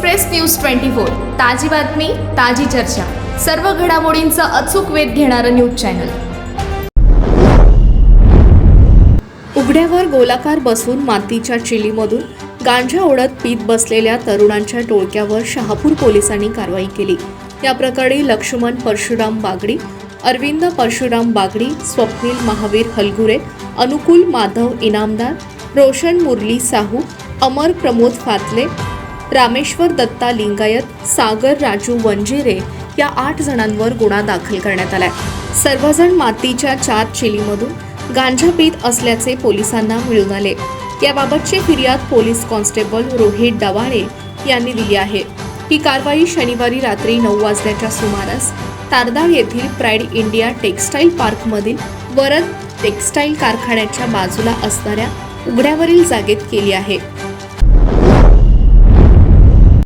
Express news twenty four. ताजी बातमी ताजी चर्चा. सर्व घडामोडींचा अचूक वेध घेणारं न्यूज चॅनल. उघड्यावर गोलाकार बसून मातीच्या चिलीमधून गांजा ओढत पीत बसलेल्या तरुणांच्या टोळक्यावर शहापूर पोलिसांनी कारवाई केली. या प्रकरणी लक्ष्मण परशुराम बागडी अरविंद परशुराम बागडी स्वप्नील महावीर हलगुरे अनुकूल माधव इनामदार रोशन मुरली साहू अमर प्रमोद फातले रामेश्वर दत्ता लिंगायत सागर राजू वंजिरे या आठ जणांवर गुन्हा दाखल करण्यात आलाय. सर्वजण मातीच्या चार चिलीमधून गांजा पीत असल्याचे पोलिसांना मिळून आले. याबाबतची फिर्याद पोलीस कॉन्स्टेबल रोहित डवाळे यांनी दिली आहे. ही कारवाई शनिवारी रात्री नऊ वाजल्याच्या सुमारास तारदाळ येथील प्राईड इंडिया टेक्स्टाईल पार्कमधील वरद टेक्स्टाईल कारखान्याच्या बाजूला असणाऱ्या उघड्यावरील जागेत केली आहे.